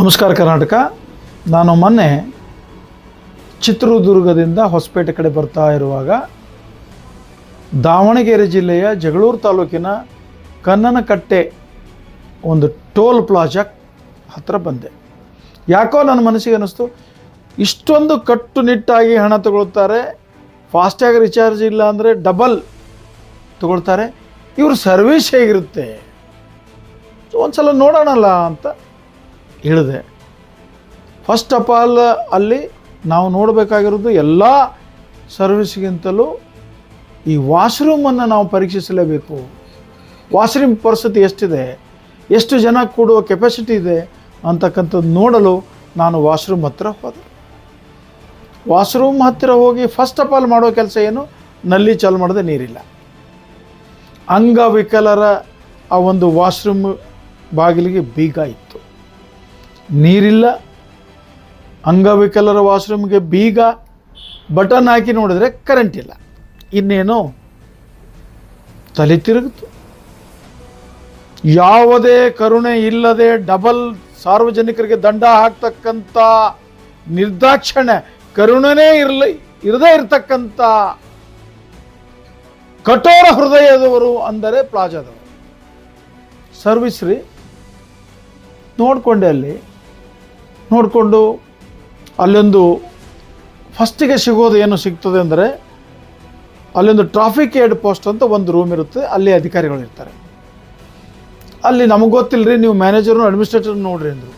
ನಮಸ್ಕಾರ ಕರ್ನಾಟಕ. ನಾನು ಮೊನ್ನೆ ಚಿತ್ರದುರ್ಗದಿಂದ ಹೊಸಪೇಟೆ ಕಡೆ ಬರ್ತಾ ಇರುವಾಗ ದಾವಣಗೆರೆ ಜಿಲ್ಲೆಯ ಜಗಳೂರು ತಾಲೂಕಿನ ಕನ್ನನಕಟ್ಟೆ ಒಂದು ಟೋಲ್ ಪ್ಲಾಜಾ ಹತ್ತಿರ ಬಂದೆ. ಯಾಕೋ ನನ್ನ ಮನಸ್ಸಿಗೆ ಅನ್ನಿಸ್ತು, ಇಷ್ಟೊಂದು ಕಟ್ಟುನಿಟ್ಟಾಗಿ ಹಣ ತಗೊಳ್ತಾರೆ, ಫಾಸ್ಟ್ಯಾಗ್ ರಿಚಾರ್ಜ್ ಇಲ್ಲ ಅಂದರೆ ಡಬಲ್ ತಗೊಳ್ತಾರೆ, ಇವ್ರ ಸರ್ವಿಸ್ ಹೇಗಿರುತ್ತೆ? ಒಂದು ಸಲ ನೋಡೋಣಲ್ಲ ಅಂತ ಇಳಿದೆ. ಫಸ್ಟ್ ಆಫ್ ಆಲ್ ಅಲ್ಲಿ ನಾವು ನೋಡಬೇಕಾಗಿರೋದು ಎಲ್ಲ ಸರ್ವಿಸ್ಗಿಂತಲೂ ಈ ವಾಶ್ರೂಮನ್ನು ನಾವು ಪರೀಕ್ಷಿಸಲೇಬೇಕು. ವಾಶ್ರೂಮ್ ಪರಿಸ್ಥಿತಿ ಎಷ್ಟಿದೆ? ಎಷ್ಟು ಜನ ಕೂಡುವ ಕೆಪಾಸಿಟಿ ಇದೆ ಅಂತಕ್ಕಂಥದ್ದು ನೋಡಲು ನಾನು ವಾಶ್ರೂಮ್ ಹತ್ತಿರ ಹೋದೆ. ವಾಶ್ರೂಮ್ ಹತ್ತಿರ ಹೋಗಿ ಫಸ್ಟ್ ಆಫ್ ಆಲ್ ಮಾಡೋ ಕೆಲಸ ಏನು? ನಲ್ಲಿ ಚಾಲು ಮಾಡದೆ ನೀರಿಲ್ಲ. ಅಂಗವಿಕಲರ ಆ ಒಂದು ವಾಶ್ರೂಮ್ ಬಾಗಿಲಿಗೆ ಬೀಗ ಇತ್ತು. ನೀರಿಲ್ಲ, ಅಂಗವಿಕಲರ ವಾಶ್ರೂಮ್ಗೆ ಬೀಗ, ಬಟನ್ ಹಾಕಿ ನೋಡಿದ್ರೆ ಕರೆಂಟ್ ಇಲ್ಲ. ಇನ್ನೇನು? ತಲೆ ತಿರುಗಿತು ಯಾವುದೇ ಕರುಣೆ ಇಲ್ಲದೆ ಡಬಲ್ ಸಾರ್ವಜನಿಕರಿಗೆ ದಂಡ ಹಾಕ್ತಕ್ಕಂಥ ನಿರ್ದಾಕ್ಷಣೆ ಕರುಣನೇ ಇರಲಿ, ಇರದೇ ಇರತಕ್ಕಂಥ ಕಠೋರ ಹೃದಯದವರು ಅಂದರೆ ಪ್ಲಾಜಾದವರು. ಸರ್ವಿಸ್ ರೀ, ನೋಡಿಕೊಂಡೆ ಅಲ್ಲಿ ನೋಡಿಕೊಂಡು ಅಲ್ಲೊಂದು ಫಸ್ಟಿಗೆ ಸಿಗೋದು ಏನು ಸಿಗ್ತದೆ ಅಂದರೆ ಅಲ್ಲೊಂದು ಟ್ರಾಫಿಕ್ ಏಡ್ ಪೋಸ್ಟ್ ಅಂತ ಒಂದು ರೂಮ್ ಇರುತ್ತೆ, ಅಲ್ಲಿ ಅಧಿಕಾರಿಗಳು ಇರ್ತಾರೆ. ಅಲ್ಲಿ ನಮಗೆ ಗೊತ್ತಿಲ್ಲ ನೀವು ಮ್ಯಾನೇಜರ್ನು ಅಡ್ಮಿನಿಸ್ಟ್ರೇಟರ್ ನೋಡ್ರಿ ಅಂದರು.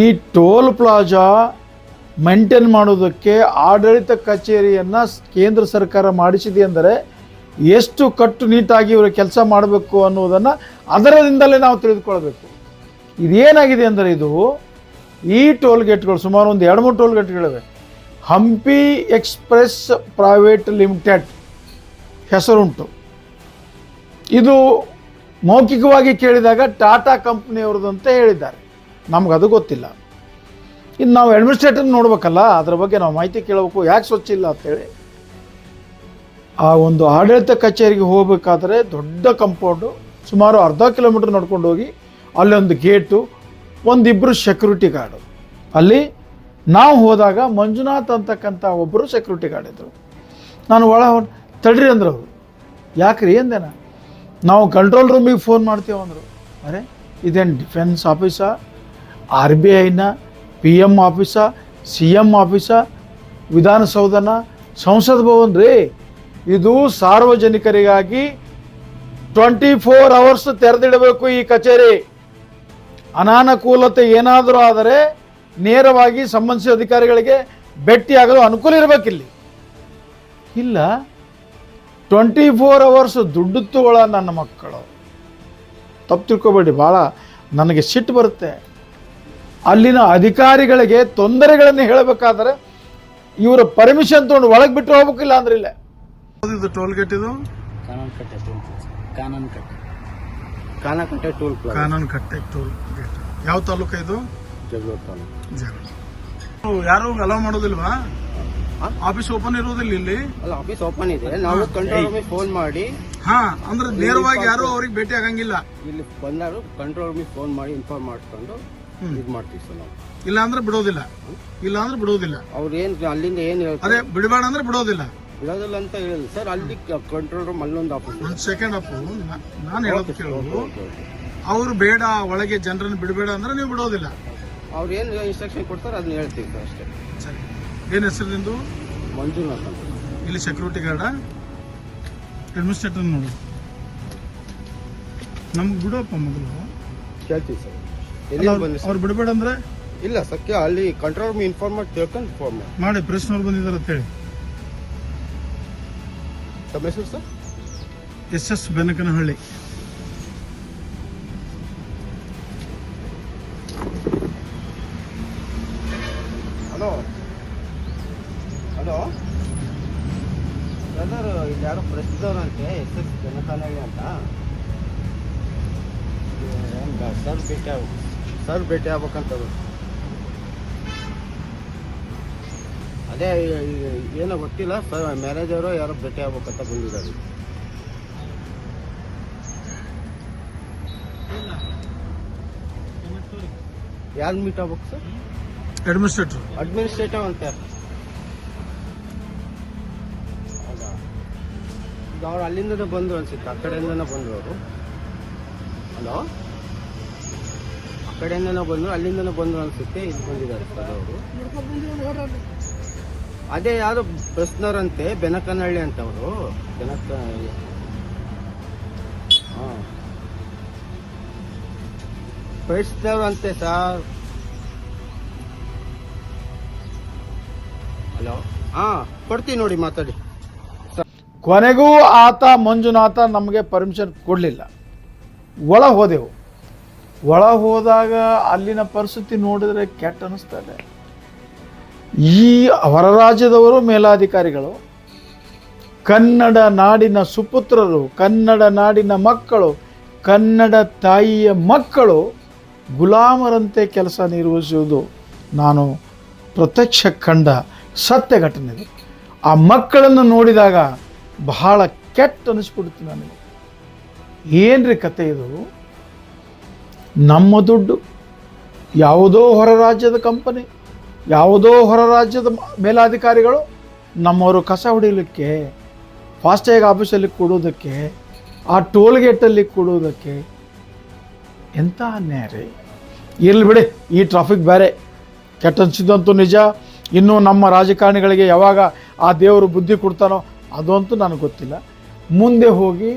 ಈ ಟೋಲ್ ಪ್ಲಾಜಾ ಮೇಂಟೈನ್ ಮಾಡೋದಕ್ಕೆ ಆಡಳಿತ ಕಚೇರಿಯನ್ನು ಕೇಂದ್ರ ಸರ್ಕಾರ ಮಾಡಿಸಿದೆ ಅಂದರೆ ಎಷ್ಟು ಕಟ್ಟು ನೀಟಾಗಿ ಇವರು ಕೆಲಸ ಮಾಡಬೇಕು ಅನ್ನೋದನ್ನು ಅದರಿಂದಲೇ ನಾವು ತಿಳಿದುಕೊಳ್ಬೇಕು. ಇದೇನಾಗಿದೆ ಅಂದರೆ ಇದು ಈ ಟೋಲ್ ಗೇಟ್ಗಳು ಸುಮಾರು ಒಂದು ಎರಡು ಮೂರು ಟೋಲ್ ಗೇಟ್ಗಳಿವೆ ಹಂಪಿ ಎಕ್ಸ್ಪ್ರೆಸ್ ಪ್ರೈವೇಟ್ ಲಿಮಿಟೆಡ್ ಹೆಸರುಂಟು. ಇದು ಮೌಖಿಕವಾಗಿ ಕೇಳಿದಾಗ ಟಾಟಾ ಕಂಪ್ನಿಯವ್ರದ್ದು ಅಂತ ಹೇಳಿದ್ದಾರೆ. ನಮ್ಗೆ ಅದು ಗೊತ್ತಿಲ್ಲ. ಇನ್ನು ನಾವು ಅಡ್ಮಿನಿಸ್ಟ್ರೇಟರ್ ನೋಡ್ಬೇಕಲ್ಲ, ಅದ್ರ ಬಗ್ಗೆ ನಾವು ಮಾಹಿತಿ ಕೇಳಬೇಕು, ಯಾಕೆ ಸ್ವಚ್ಛ ಇಲ್ಲ ಅಂತೇಳಿ. ಆ ಒಂದು ಆಡಳಿತ ಕಚೇರಿಗೆ ಹೋಗಬೇಕಾದ್ರೆ ದೊಡ್ಡ ಕಂಪೌಂಡು ಸುಮಾರು ಅರ್ಧ ಕಿಲೋಮೀಟ್ರ್ ನಡ್ಕೊಂಡು ಹೋಗಿ ಅಲ್ಲೊಂದು ಗೇಟು ಒಂದಿಬ್ಬರು ಸೆಕ್ಯೂರಿಟಿ ಗಾರ್ಡು ಅಲ್ಲಿ ನಾವು ಹೋದಾಗ ಮಂಜುನಾಥ್ ಅಂತಕ್ಕಂಥ ಒಬ್ಬರು ಸೆಕ್ಯೂರಿಟಿ ಗಾರ್ಡ್ ಇದ್ದರು ನಾನು ಒಳ ತಡ್ರಿ ಅಂದ್ರೆ ಅವರು. ಯಾಕ್ರಿ ಎಂದೇನ ನಾವು ಕಂಟ್ರೋಲ್ ರೂಮಿಗೆ ಫೋನ್ ಮಾಡ್ತೀವಿ ಅಂದರು. ಅರೆ, ಇದೇನು ಡಿಫೆನ್ಸ್ ಆಫೀಸಾ ಆರ್ ಬಿ ಐನ ಪಿ ಎಂ ಆಫೀಸಾ ಸಿ ಎಂ ಆಫೀಸಾ ವಿಧಾನಸೌಧನ ಸಂಸದ ಭವನ್ ರೀ. ಇದು ಸಾರ್ವಜನಿಕರಿಗಾಗಿ ಟ್ವೆಂಟಿ ಫೋರ್ ಅವರ್ಸ್ ತೆರೆದಿಡಬೇಕು ಈ ಕಚೇರಿ. ಅನಾನುಕೂಲತೆ ಏನಾದರೂ ಆದರೆ ನೇರವಾಗಿ ಸಂಬಂಧಿಸಿದ ಅಧಿಕಾರಿಗಳಿಗೆ ಭೇಟಿಯಾಗಲು ಅನುಕೂಲ ಇರಬೇಕಿಲ್ಲಿ. ಇಲ್ಲ ಟ್ವೆಂಟಿ ಫೋರ್ ಅವರ್ಸ್ ದುಡ್ಡು ತಗೊಳ ನನ್ನ ಮಕ್ಕಳು. ತಪ್ಪು ತಿಳ್ಕೊಬೇಡಿ ಭಾಳ ನನಗೆ ಸಿಟ್ಟು ಬರುತ್ತೆ. ಅಲ್ಲಿನ ಅಧಿಕಾರಿಗಳಿಗೆ ತೊಂದರೆಗಳನ್ನು ಹೇಳಬೇಕಾದ್ರೆ ಇವರ ಪರ್ಮಿಷನ್ ತಗೊಂಡು ಒಳಗೆ ಬಿಟ್ಟರೆ ಹೋಗ್ಬೇಕಿಲ್ಲ ಅಂದ್ರೆ ಇಲ್ಲ. ಇದು ಟೋಲ್ ಗೇಟ್ ಇದು? ಕಾನೂನು ಕಟ್ಟೆ ಕಾನೂನು ಕಾನನ್ಕಟ್ಟೆ ಕಾನಕಟ್ಟೆ ಟೋಲ್ ಪ್ಲಾಜಾ. ಕಾನೂನು ಕಟ್ಟೆ ಟೋಲ್ ಗೇಟ್. ಯಾವ ತಾಲೂಕು ಇದು? ಜಗಳೂರು ತಾಲೂಕು. ಯಾರು ಅಲೋ ಮಾಡೋದಿಲ್ವಾ? ಆಫೀಸ್ ಓಪನ್ ಇರೋದಿಲ್ಲ ಇಲ್ಲಿ? ಅಲ್ಲ ಆಫೀಸ್ ಓಪನ್ ಇದೆ. ನಾವು ಕಂಟ್ರೋಲ್ ರೂಮಿಗೆ ಫೋನ್ ಮಾಡಿ. ಹಾ ಅಂದ್ರೆ ನೇರವಾಗಿ ಯಾರು ಅವ್ರಿಗೆ ಭೇಟಿ ಆಗಂಗಿಲ್ಲ. ಇಲ್ಲಿ ಬಂದಾರು ಕಂಟ್ರೋಲ್ ರೂಮಿಗೆ ಫೋನ್ ಮಾಡಿ ಇನ್ಫಾರ್ಮ್ ಮಾಡ್ಕೊಂಡು ಹ್ಮ್. ಇದು ಮಾಡ್ತೀವಿ ಸರ್ ನಾವು. ಇಲ್ಲ ಅಂದ್ರೆ ಬಿಡೋದಿಲ್ಲ. ಇಲ್ಲ ಅಂದ್ರೆ ಬಿಡೋದಿಲ್ಲ. ಅವ್ರು ಏನ್ ಅಲ್ಲಿಂದ ಏನ್ ಹೇಳ್ತಾರೆ? ಅದೇ ಬಿಡಬೇಡ ಅಂದ್ರೆ ಬಿಡೋದಿಲ್ಲ. ಬಿಡೋದಿಲ್ಲ ಅಂತ ಹೇಳಿದ್ರು. ಸರ್ ಅಲ್ಲಿ ಕಂಟ್ರೋಲ್ ರೂಮ್ ಅಲ್ಲೊಂದು ಆಫೀಸ್ ಒಂದು ಸೆಕೆಂಡ್ ಅಪ್ಪು. ನಾನು ಹೇಳೋದು ಕೇಳೋದು ಅವರು ಬೇಡ ಒಳಗೆ ಜನರನ್ನು ಬಿಡಬೇಡ ಅಂದ್ರೆ ನೀವು ಬಿಡೋದಿಲ್ಲ. ಅವ್ರು ಏನು ಇನ್ಸ್ಟ್ರಕ್ಷನ್ ಕೊಡ್ತಾರೆ ಅದನ್ನ ಹೇಳ್ತೀವಿ ಸರ್ ಅಷ್ಟೇ. ಸರಿ. ಏನು ಹೆಸರು ನಿಂದು? ಮಂಜುನಾಥ್ ಅಂತ. ಇಲ್ಲಿ ಸೆಕ್ಯೂರಿಟಿ ಗಾರ್ಡ ಅಡ್ಮಿನಿಸ್ಟ್ರೇಟರ್ ನೋಡಿ. ನಮ್ಗೆ ಬಿಡೋಪ್ಪ ಮೊದಲು ಕೇಳ್ತೀವಿ ಸರ್. ಎಲ್ಲಿ ಅವ್ರು ಬಿಡಬೇಡ ಅಂದ್ರೆ? ಇಲ್ಲ ಸತ್ಯ ಅಲ್ಲಿ ಕಂಟ್ರೋಲ್ ರೂಮ್ ಇನ್ಫಾರ್ಮ್ ಮಾಡಿ ತಿಳ್ಕೊಂಡು ಫೋನ್ ಮಾಡಿ. ಮಾಡಿ ಪ್ರೆಸ್ನವ್ರು ಬಂದಿದ್ದಾರೆ ಅಂತ ಹೇಳಿ. ತಮ್ಮ ಹೆಸರು sir? S S Benakanahalli. Hello? Hello? Brother ಇಲ್ಲಿ ಯಾರೋ ಪ್ರಸಿದ್ಧವ್ರಂತೆ ಎಸ್ ಎಸ್ ಜನತಾನಹಳ್ಳಿ ಅಂತ. ಸರ್ ಭೇಟಿ ಆಗ್ಬೇಕು. ಸರ್ ಭೇಟಿ ಆಗ್ಬೇಕಂತ ಅದೇ ಏನೋ ಗೊತ್ತಿಲ್ಲ. ಸರ್ ಮ್ಯಾನೇಜರು ಯಾರೋ ಭೇಟಿ ಆಗ್ಬೇಕಂತ ಬಂದಿದ್ದಾರೆ. ಯಾರು ಮೀಟ್ ಆಗ್ಬೇಕು ಸರ್ ಅಡ್ಮಿನಿಸ್ಟ್ರೇಟರ್ ಅಡ್ಮಿನಿಸ್ಟ್ರೇಟರ್ ಅಂತ. ಈಗ ಅವ್ರು ಅಲ್ಲಿಂದನೇ ಬಂದ್ರು ಅನ್ಸುತ್ತೆ ಆ ಕಡೆಯಿಂದನೇ ಬಂದ್ರು ಅವರು. ಹಲೋ? ಆ ಕಡೆಯಿಂದನೇ ಬಂದ್ರು ಅಲ್ಲಿಂದನೇ ಬಂದ್ರು ಅನ್ಸುತ್ತೆ ಇಲ್ಲಿ ಬಂದಿದ್ದಾರೆ ಸರ್ ಅವರು. ಅದೇ ಯಾರು ಬಸ್ನವರಂತೆ ಬೆನಕನಹಳ್ಳಿ ಅಂತ ಅವರು ಬೆನಕ ಹಾಂ. ಬಸ್ನವ್ರು ಅಂತೆ ಸರ್. ಹಲೋ. ಹಾ, ಕೊಡ್ತೀನಿ ನೋಡಿ ಮಾತಾಡಿ. ಕೊನೆಗೂ ಆತ ಮಂಜುನಾಥ ನಮಗೆ ಪರ್ಮಿಷನ್ ಕೊಡಲಿಲ್ಲ. ಒಳ ಹೋದೆವು. ಒಳ ಹೋದಾಗ ಅಲ್ಲಿನ ಪರಿಸ್ಥಿತಿ ನೋಡಿದರೆ ಕೆಟ್ಟ ಅನಿಸ್ತದೆ ಈ ಹೊರರಾಜ್ಯದವರು ಮೇಲಾಧಿಕಾರಿಗಳು. ಕನ್ನಡ ನಾಡಿನ ಸುಪುತ್ರರು, ಕನ್ನಡ ನಾಡಿನ ಮಕ್ಕಳು, ಕನ್ನಡ ತಾಯಿಯ ಮಕ್ಕಳು ಗುಲಾಮರಂತೆ ಕೆಲಸ ನಿರ್ವಹಿಸುವುದು ನಾನು ಪ್ರತ್ಯಕ್ಷ ಕಂಡ ಸತ್ಯ ಘಟನೆ ಇದೆ. ಆ ಮಕ್ಕಳನ್ನು ನೋಡಿದಾಗ ಬಹಳ ಕೆಟ್ಟ ಅನಿಸ್ಬಿಡುತ್ತೆ ನನಗೆ. ಏನ್ರಿ ಕತೆ ಇದು? ನಮ್ಮ ದುಡ್ಡು, ಯಾವುದೋ ಹೊರ ರಾಜ್ಯದ ಕಂಪನಿ ಯಾವುದೋ ಹೊರ ರಾಜ್ಯದ ಮೇಲಾಧಿಕಾರಿಗಳು ನಮ್ಮವರು ಕಸ ಹೊಡಿಲಿಕ್ಕೆ ಫಾಸ್ಟ್ಯಾಗ್ ಆಫೀಸಲ್ಲಿ ಕೊಡೋದಕ್ಕೆ ಆ ಟೋಲ್ ಗೇಟಲ್ಲಿ ಕೊಡೋದಕ್ಕೆ ಎಂಥ ಅನ್ಯಾಯ ರೀ? ಇರಲಿ ಬಿಡಿ, ಈ ಟ್ರಾಫಿಕ್ ಬೇರೆ. ಕೆಟ್ಟ ನಿಜ, ಇನ್ನೂ ನಮ್ಮ ರಾಜಕಾರಣಿಗಳಿಗೆ ಯಾವಾಗ ಆ ದೇವರು ಬುದ್ಧಿ ಕೊಡ್ತಾನೋ ಅದಂತೂ ನನಗೆ ಗೊತ್ತಿಲ್ಲ. ಮುಂದೆ ಹೋಗಿ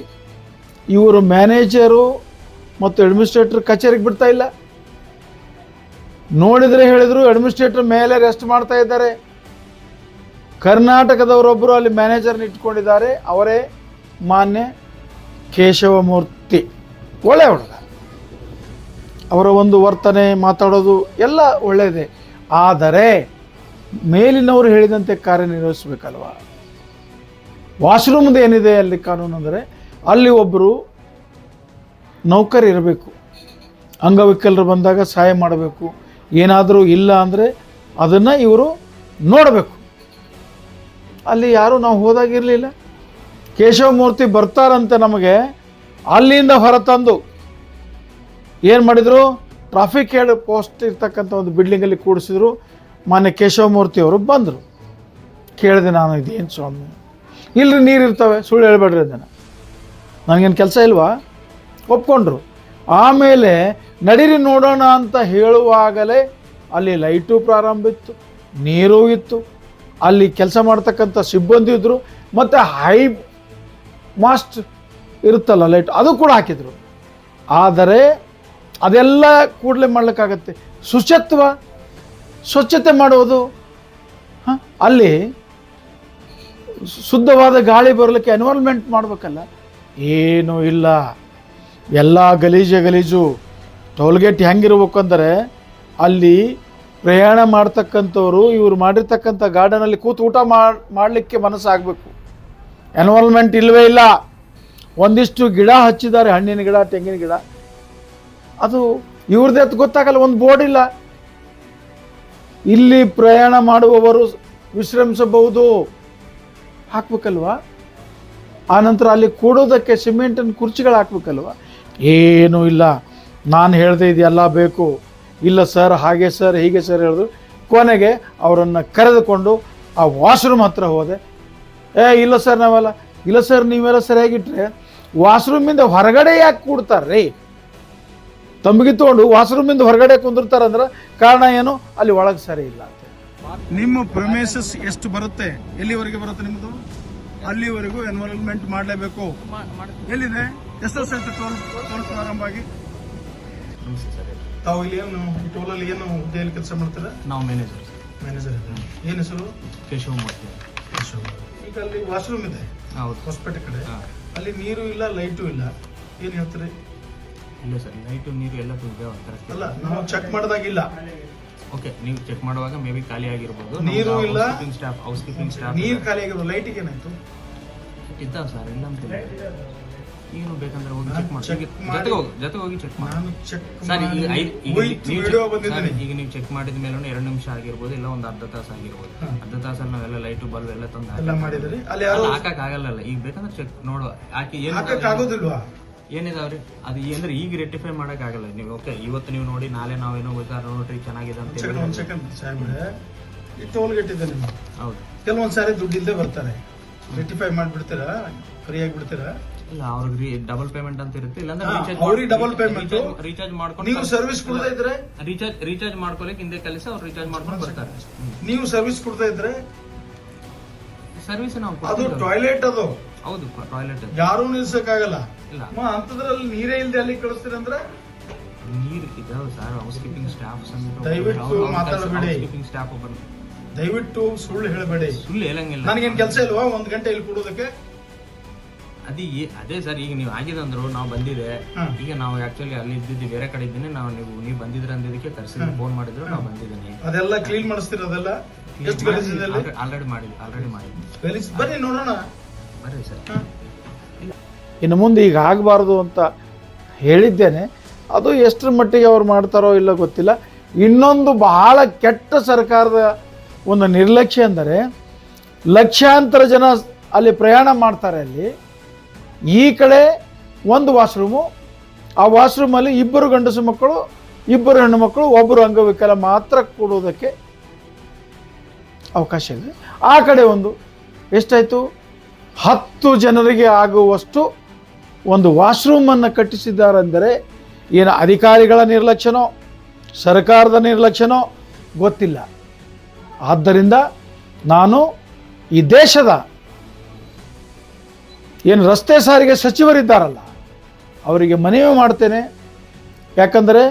ಇವರು ಮ್ಯಾನೇಜರು ಮತ್ತು ಅಡ್ಮಿನಿಸ್ಟ್ರೇಟರ್ ಕಚೇರಿಗೆ ಬಿಡ್ತಾ ಇಲ್ಲ. ನೋಡಿದರೆ ಹೇಳಿದ್ರು ಅಡ್ಮಿನಿಸ್ಟ್ರೇಟರ್ ಮೇಲೆ ರೆಸ್ಟ್ ಮಾಡ್ತಾ ಇದ್ದಾರೆ. ಕರ್ನಾಟಕದವರೊಬ್ಬರು ಅಲ್ಲಿ ಮ್ಯಾನೇಜರ್ನ ಇಟ್ಕೊಂಡಿದ್ದಾರೆ. ಅವರೇ ಮಾನ್ಯ ಕೇಶವಮೂರ್ತಿ. ಒಳ್ಳೆಯ ಹುಡುಗ. ಅವರ ಒಂದು ವರ್ತನೆ ಮಾತಾಡೋದು ಎಲ್ಲ ಒಳ್ಳೆಯದೇ. ಆದರೆ ಮೇಲಿನವರು ಹೇಳಿದಂತೆ ಕಾರ್ಯನಿರ್ವಹಿಸಬೇಕಲ್ವ? ವಾಶ್ರೂಮ್ದು ಏನಿದೆ ಅಲ್ಲಿ ಕಾನೂನು ಅಂದರೆ ಅಲ್ಲಿ ಒಬ್ಬರು ನೌಕರಿ ಇರಬೇಕು ಅಂಗವಿಕಲರು ಬಂದಾಗ ಸಹಾಯ ಮಾಡಬೇಕು. ಏನಾದರೂ ಇಲ್ಲ ಅಂದರೆ ಅದನ್ನು ಇವರು ನೋಡಬೇಕು. ಅಲ್ಲಿ ಯಾರೂ ನಾವು ಹೋದಾಗಿರಲಿಲ್ಲ. ಕೇಶವಮೂರ್ತಿ ಬರ್ತಾರಂತೆ ನಮಗೆ. ಅಲ್ಲಿಂದ ಹೊರತಂದು ಏನು ಮಾಡಿದರು? ಟ್ರಾಫಿಕ್ ಹೇಳಿ ಪೋಸ್ಟ್ ಇರ್ತಕ್ಕಂಥ ಒಂದು ಬಿಲ್ಡಿಂಗಲ್ಲಿ ಕೂಡಿಸಿದ್ರು. ಮಾನ್ಯ ಕೇಶವಮೂರ್ತಿ ಅವರು ಬಂದರು. ಕೇಳಿದೆ ನಾನು ಇದೇನು ಸ್ವಾಮಿ? ಇಲ್ಲರಿ ನೀರು ಇರ್ತವೆ, ಸುಳ್ಳು ಹೇಳ್ಬೇಡ್ರಿ ಅದನ್ನು. ನನಗೇನು ಕೆಲಸ ಇಲ್ವಾ? ಒಪ್ಕೊಂಡ್ರು. ಆಮೇಲೆ ನಡೀರಿ ನೋಡೋಣ ಅಂತ ಹೇಳುವಾಗಲೇ ಅಲ್ಲಿ ಲೈಟು ಪ್ರಾರಂಭ ಇತ್ತು ನೀರು ಇತ್ತು, ಅಲ್ಲಿ ಕೆಲಸ ಮಾಡ್ತಕ್ಕಂಥ ಸಿಬ್ಬಂದಿ ಇದ್ದರು ಮತ್ತು ಹೈ ಮಾಸ್ಟ್ ಇರುತ್ತಲ್ಲ ಲೈಟ್, ಅದು ಕೂಡ ಹಾಕಿದರು. ಆದರೆ ಅದೆಲ್ಲ ಕೂಡಲೇ ಮಾಡಲಿಕ್ಕಾಗತ್ತೆ. ಶುಚಿತ್ವ, ಸ್ವಚ್ಛತೆ ಮಾಡುವುದು ಹಾಂ, ಅಲ್ಲಿ ಶುದ್ಧವಾದ ಗಾಳಿ ಬರಲಿಕ್ಕೆ ಎನ್ವೈರ್ಮೆಂಟ್ ಮಾಡಬೇಕಲ್ಲ, ಏನೂ ಇಲ್ಲ. ಎಲ್ಲ ಗಲೀಜು ಗಲೀಜು ಟೋಲ್ಗೇಟ್ ಹೆಂಗಿರ್ಬೇಕು ಅಂದರೆ ಅಲ್ಲಿ ಪ್ರಯಾಣ ಮಾಡ್ತಕ್ಕಂಥವ್ರು, ಇವ್ರು ಮಾಡಿರ್ತಕ್ಕಂಥ ಗಾರ್ಡನಲ್ಲಿ ಕೂತು ಊಟ ಮಾಡಲಿಕ್ಕೆ ಮನಸ್ಸಾಗಬೇಕು. ಎನ್ವಾಲ್ಮೆಂಟ್ ಇಲ್ಲವೇ ಇಲ್ಲ. ಒಂದಿಷ್ಟು ಗಿಡ ಹಚ್ಚಿದ್ದಾರೆ, ಹಣ್ಣಿನ ಗಿಡ, ತೆಂಗಿನ ಗಿಡ. ಅದು ಇವ್ರದ್ದೇ ಗೊತ್ತಾಗಲ್ಲ, ಒಂದು ಬೋರ್ಡ್ ಇಲ್ಲ. ಇಲ್ಲಿ ಪ್ರಯಾಣ ಮಾಡುವವರು ವಿಶ್ರಮಿಸಬಹುದು. ಹಾಕ್ಬೇಕಲ್ವಾ? ಆನಂತರ ಅಲ್ಲಿ ಕೂಡೋದಕ್ಕೆ ಸಿಮೆಂಟಿನ ಕುರ್ಚಿಗಳು ಹಾಕ್ಬೇಕಲ್ವಾ? ಏನೂ ಇಲ್ಲ. ನಾನು ಹೇಳ್ದೆ ಇದೆಲ್ಲ ಬೇಕು. ಇಲ್ಲ ಸರ್, ಹಾಗೆ ಸರ್, ಹೀಗೆ ಸರ್ ಹೇಳಿದ್ರು. ಕೊನೆಗೆ ಅವರನ್ನು ಕರೆದುಕೊಂಡು ಆ ವಾಶ್ರೂಮ್ ಹತ್ರ ಹೋದೆ. ಏ, ಇಲ್ಲ ಸರ್ ನಾವೆಲ್ಲ, ಇಲ್ಲ ಸರ್, ನೀವೆಲ್ಲ ಸರಿಯಾಗಿಟ್ರೆ ವಾಶ್ರೂಮಿಂದ ಹೊರಗಡೆ ಯಾಕೆ ಕೂಡ್ತಾರ್ರಿ ತಂಬಿಗೆ ತಗೊಂಡು ವಾಶ್ರೂಮಿಂದ ಹೊರಗಡೆ ಕುಂದಿರ್ತಾರಂದ್ರೆ ಕಾರಣ ಏನು? ಅಲ್ಲಿ ಒಳಗೆ ಸರಿ ಇಲ್ಲ ಅಂತ ನಿಮ್ಮ ಪ್ರಮೇಸಸ್ ಎಷ್ಟು ಬರುತ್ತೆ? ಎಲ್ಲಿವರೆಗೆ ಬರುತ್ತೆ ನಿಮ್ಮದು? ಅಲ್ಲಿವರೆಗೂ ಎನ್ವೈರನ್ಮೆಂಟ್ ಮಾಡಲೇಬೇಕು. ಎಲ್ಲಿದೆ? ಎಷ್ಟು ವರ್ಷ ಆಯ್ತು ಟೋಲ್ ಟೋಲ್ ಪ್ರಾರಂಭ ಆಗಿ ತಾವು ಇಲ್ಲಿ ಏನು ಈ ಟೋಲಲ್ಲಿ ಏನು ಹುದ್ದೆಯಲ್ಲಿ ಕೆಲಸ ಮಾಡ್ತೀರಾ? ನಾವು ಮ್ಯಾನೇಜರ್ ಮ್ಯಾನೇಜರ್ ಏನು ಹೆಸರು? ಕೇಶವ ಮೂರ್ತಿ. ಈಗ ಅಲ್ಲಿ ವಾಶ್ರೂಮ್ ಇದೆ. ಹೌದು. ಹೊಸಪೇಟೆ ಕಡೆ. ಅಲ್ಲಿ ನೀರು ಇಲ್ಲ ಲೈಟು ಇಲ್ಲ. ಏನು ಹೇಳ್ತೀರಿ? ಇಲ್ಲ ಸರ್ ಲೈಟು ನೀರು ಎಲ್ಲ ಇದೆ ಅಲ್ಲ ನಾವು ಚೆಕ್ ಮಾಡಿದಾಗಿಲ್ಲ ಓಕೆ ನೀವು ಚೆಕ್ ಮಾಡುವಾಗ ಮೇ ಬಿ ಖಾಲಿ ಆಗಿರ್ಬೋದು. ನೀರು ಇಲ್ಲ. ಸ್ಟಾಫ್ ಹೌಸ್ ಕೀಪಿಂಗ್ ಸ್ಟಾಫ್ ನೀರು ಖಾಲಿ ಆಗಿರೋದು ಲೈಟಿಗೆ ಏನಾಯ್ತು? ಇದ್ದಾವೆ ಸರ್ ಇಲ್ಲ ಅಂತಿಲ್ಲ ಏನು ಬೇಕಂದ್ರೆ ಹೋಗಿ ಚೆಕ್ ಮಾಡಿ. ಜೊತೆಗೆ ಹೋಗಿ ಜೊತೆಗೆ ಹೋಗಿ ಚೆಕ್ ಮಾಡಿ. ಸರ್ ಈಗ ಐದು ಈಗ ನೀವು ಈಗ ಚೆಕ್ ಮಾಡಿದ ಮೇಲೆ ಎರಡು ನಿಮಿಷ ಆಗಿರ್ಬೋದು ಇಲ್ಲ ಒಂದು ಅರ್ಧ ತಾಸು ಆಗಿರ್ಬೋದು. ಅರ್ಧ ತಾಸಲ್ಲಿ ನಾವೆಲ್ಲ ಲೈಟು ಬಲ್ಬ್ ಎಲ್ಲ ತಂದು ಎಲ್ಲ ಮಾಡಿದ್ರಿ ಅಲ್ಲಿ ಯಾರು ಹಾಕಕ್ ಆಗಲ್ಲ ಈಗ ಬೇಕಂದ್ರೆ ಚೆಕ್ ನೋಡುವ. ಆಕೆ ಏನು ಏನಿದಾವ್ರಿ ಅದು ಅಂದ್ರೆ ಈಗ ರೆಟಿಫೈ ಮಾಡಕ್ ಆಗಲ್ಲ. ನೀವು ಓಕೆ ಇವತ್ತು ನೀವು ನೋಡಿ ನಾಳೆ ನಾವೇನೋ ಬೇಕಾದ್ರೆ ನೋಡ್ರಿ ಚೆನ್ನಾಗಿದೆ ಅಂತ ಹೇಳಿ ಹೌದು. ಕೆಲವೊಂದ್ ಸಾರಿ ದುಡ್ಡು ಇಲ್ಲದೆ ಬರ್ತಾರೆ. ರೆಟಿಫೈ ಮಾಡ್ಬಿಡ್ತೀರಾ? ಫ್ರೀ ಆಗಿಬಿಡ್ತೀರಾ? ಇಲ್ಲ ಅವ್ರಿಗೆ ಡಬಲ್ ಪೇಮೆಂಟ್ ಅಂತ ಇರುತ್ತೆ. ಇಲ್ಲಾಂದ್ರೆ ರೀಚಾರ್ಜ್ ಅವ್ರಿಗೆ double payment. ರೀಚಾರ್ಜ್ ಮಾಡ್ಕೊಂಡು ನೀವು ಸರ್ವಿಸ್ ಕೊಡ್ತಾ ಇದ್ರೆ? ರೀಚಾರ್ಜ್ ರೀಚಾರ್ಜ್ ಮಾಡ್ಕೊಳಕ್ ಹಿಂದೆ ಕಲಿಸಿ ಅವ್ರು ರೀಚಾರ್ಜ್ ಮಾಡ್ಕೊಂಡು ಬರ್ತಾರೆ. ನೀವು ಸರ್ವಿಸ್ ಕೊಡ್ತಾ ಇದ್ರೆ? ಸರ್ವಿಸ್ ನಾವು ಅದು ಕೊಡ್ತೀವಿ. ಟಾಯ್ಲೆಟ್ ಅದು. ಹೌದು ಟಾಯ್ಲೆಟ್ ಯಾರು ನಿಲ್ಸಕ್ಕಾಗಲ್ಲ. ಇಲ್ಲ. ಮ, ಅಂತದ್ರಲ್ಲಿ ನೀರೇ ಇಲ್ದೆ ಅಲ್ಲಿ ಕಳಿಸ್ತೀರಂದ್ರೆ ನೀರ್ ಇದಾವೆ ಸರ್ ಹೌಸ್ ಕೀಪಿಂಗ್ ಸ್ಟಾಫ್ ದಯವಿಟ್ಟು ಮಾತಾಡಬೇಡಿ. ಕೀಪಿಂಗ್ ಸ್ಟಾಫ್ ಒಬ್ಬರು. ದಯವಿಟ್ಟು ಸುಳ್ಳು ಹೇಳಬೇಡಿ. ಸುಳ್ಳು ಹೇಳಂಗಿಲ್ಲ. ನನಗೇನ್ ಕೆಲಸ ಇಲ್ವಾ? ಒಂದ್ ಗಂಟೆ ಇಲ್ಲಿ ಕೊಡೋದಕ್ಕೆ? ಅದೇ ಅದೇ ಸರ್ ಈಗ ನೀವು ಆಗಿದೆ ಅಂದ್ರು ನಾವು ಬಂದಿದೆ. ಈಗ ನಾವು ಆಕ್ಚುಲಿ ಅಲ್ಲಿ ಇದ್ದಿದ್ದು ಬೇರೆ ಕಡೆ ಇದ್ದೀನಿ. ನಾವು ನೀವು ನೀವು ಬಂದಿದ್ರ ಅಂದಿದ್ದಕ್ಕೆ ಕರ್ಸಿದ್ರು ಫೋನ್ ಮಾಡಿದ್ರು ನಾವು ಬಂದಿದ್ದೀನಿ. ಅದೆಲ್ಲ ಕ್ಲೀನ್ ಮಾಡಿಸ್ತೀರ ಅದೆಲ್ಲ? ಆಲ್ರೆಡಿ ಮಾಡಿದ್ವಿ ಆಲ್ರೆಡಿ ಮಾಡಿದ್ವಿ. ಬನ್ನಿ ನೋಡೋಣ. ಬರ್ರಿ ಸರ್. ಇನ್ನು ಮುಂದೆ ಈಗ ಆಗಬಾರ್ದು ಅಂತ ಹೇಳಿದ್ದೇನೆ. ಅದು ಎಷ್ಟರ ಮಟ್ಟಿಗೆ ಅವ್ರು ಮಾಡ್ತಾರೋ ಇಲ್ಲ ಗೊತ್ತಿಲ್ಲ. ಇನ್ನೊಂದು ಬಹಳ ಕೆಟ್ಟ ಸರ್ಕಾರದ ಒಂದು ನಿರ್ಲಕ್ಷ್ಯ ಅಂದರೆ ಲಕ್ಷಾಂತರ ಜನ ಅಲ್ಲಿ ಪ್ರಯಾಣ ಮಾಡ್ತಾರೆ ಅಲ್ಲಿ. ಈ ಕಡೆ ಒಂದು ವಾಶ್ರೂಮು, ಆ ವಾಶ್ರೂಮಲ್ಲಿ ಇಬ್ಬರು ಗಂಡಸು ಮಕ್ಕಳು, ಇಬ್ಬರು ಹೆಣ್ಣು ಮಕ್ಕಳು, ಒಬ್ಬರು ಅಂಗವಿಕಲ ಮಾತ್ರ ಕೂಡುವುದಕ್ಕೆ ಅವಕಾಶ ಇದೆ. ಆ ಕಡೆ ಒಂದು, ಎಷ್ಟಾಯಿತು? ಹತ್ತು ಜನರಿಗೆ ಆಗುವಷ್ಟು ಒಂದು ವಾಶ್ರೂಮನ್ನು ಕಟ್ಟಿಸಿದ್ದಾರೆಂದರೆ ಏನು ಅಧಿಕಾರಿಗಳ ನಿರ್ಲಕ್ಷ್ಯನೋ, ಸರ್ಕಾರದ ನಿರ್ಲಕ್ಷ್ಯನೋ ಗೊತ್ತಿಲ್ಲ. ಆದ್ದರಿಂದ ನಾನು ಈ ದೇಶದ ಏನು ರಸ್ತೆ ಸಾರಿಗೆ ಸಚಿವರಿದ್ದಾರಲ್ಲ, ಅವರಿಗೆ ಮನವಿ ಮಾಡ್ತೇನೆ. ಯಾಕಂದರೆ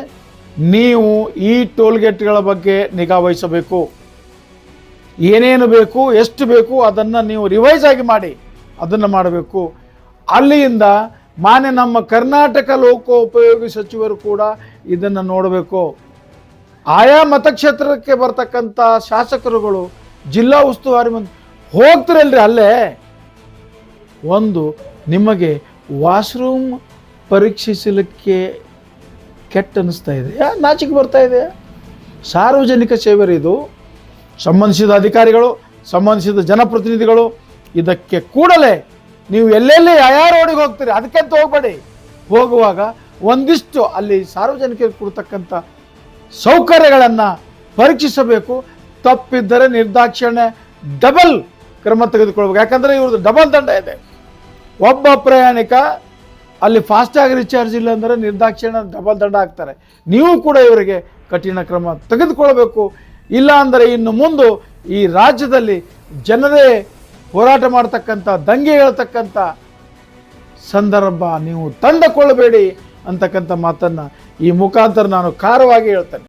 ನೀವು ಈ ಟೋಲ್ಗೇಟ್ಗಳ ಬಗ್ಗೆ ನಿಗಾ ವಹಿಸಬೇಕು. ಏನೇನು ಬೇಕು, ಎಷ್ಟು ಬೇಕು ಅದನ್ನು ನೀವು ರಿವೈಸ್ ಆಗಿ ಮಾಡಿ ಅದನ್ನು ಮಾಡಬೇಕು. ಅಲ್ಲಿಯಿಂದ ಮಾನ್ಯ ನಮ್ಮ ಕರ್ನಾಟಕ ಲೋಕೋಪಯೋಗಿ ಸಚಿವರು ಕೂಡ ಇದನ್ನು ನೋಡಬೇಕು. ಆಯಾ ಮತಕ್ಷೇತ್ರಕ್ಕೆ ಬರ್ತಕ್ಕಂಥ ಶಾಸಕರುಗಳು, ಜಿಲ್ಲಾ ಉಸ್ತುವಾರಿ ಮಂತ್ರಿ, ಹೋಗ್ತಿರಲ್ರಿ ಅಲ್ಲೇ. ಒಂದು ನಿಮಗೆ ವಾಶ್ರೂಮ್ ಪರೀಕ್ಷಿಸಲಿಕ್ಕೆ ಕೆಟ್ಟ ಅನ್ನಿಸ್ತಾ ಇದೆ. ಯಾ, ನಾಚಿಕೆ ಬರ್ತಾ ಇದೆ. ಸಾರ್ವಜನಿಕ ಸೇವೆರಿದು ಸಂಬಂಧಿಸಿದ ಅಧಿಕಾರಿಗಳು, ಸಂಬಂಧಿಸಿದ ಜನಪ್ರತಿನಿಧಿಗಳು, ಇದಕ್ಕೆ ಕೂಡಲೇ ನೀವು ಎಲ್ಲೆಲ್ಲಿ ಯಾರು ರೋಡಿಗೆ ಹೋಗ್ತೀರಿ ಅಂತ ಹೋಗಬೇಡಿ. ಹೋಗುವಾಗ ಒಂದಿಷ್ಟು ಅಲ್ಲಿ ಸಾರ್ವಜನಿಕರಿಗೆ ಕೊಡ್ತಕ್ಕಂಥ ಸೌಕರ್ಯಗಳನ್ನು ಪರೀಕ್ಷಿಸಬೇಕು. ತಪ್ಪಿದ್ದರೆ ನಿರ್ದಾಕ್ಷಿಣ್ಯ, ಡಬಲ್ ಕ್ರಮ ತೆಗೆದುಕೊಳ್ಬೇಕು. ಯಾಕಂದರೆ ಇವ್ರದ್ದು ಡಬಲ್ ದಂಡ ಇದೆ. ಒಬ್ಬ ಪ್ರಯಾಣಿಕ ಅಲ್ಲಿ ಫಾಸ್ಟಾಗಿ ರಿಚಾರ್ಜ್ ಇಲ್ಲ ಅಂದರೆ ನಿರ್ದಾಕ್ಷಿಣ್ಯ ಡಬಲ್ ದಂಡ ಹಾಕ್ತಾರೆ. ನೀವು ಕೂಡ ಇವರಿಗೆ ಕಠಿಣ ಕ್ರಮ ತೆಗೆದುಕೊಳ್ಬೇಕು. ಇಲ್ಲ ಅಂದರೆ ಇನ್ನು ಮುಂದೆ ಈ ರಾಜ್ಯದಲ್ಲಿ ಜನರೇ ಹೋರಾಟ ಮಾಡ್ತಕ್ಕಂಥ, ದಂಗೆ ಹೇಳ್ತಕ್ಕಂಥ ಸಂದರ್ಭ ನೀವು ತಂದುಕೊಳ್ಳಬೇಡಿ ಅಂತಕ್ಕಂಥ ಮಾತನ್ನು ಈ ಮುಖಾಂತರ ನಾನು ಖಾರವಾಗಿ ಹೇಳ್ತೇನೆ.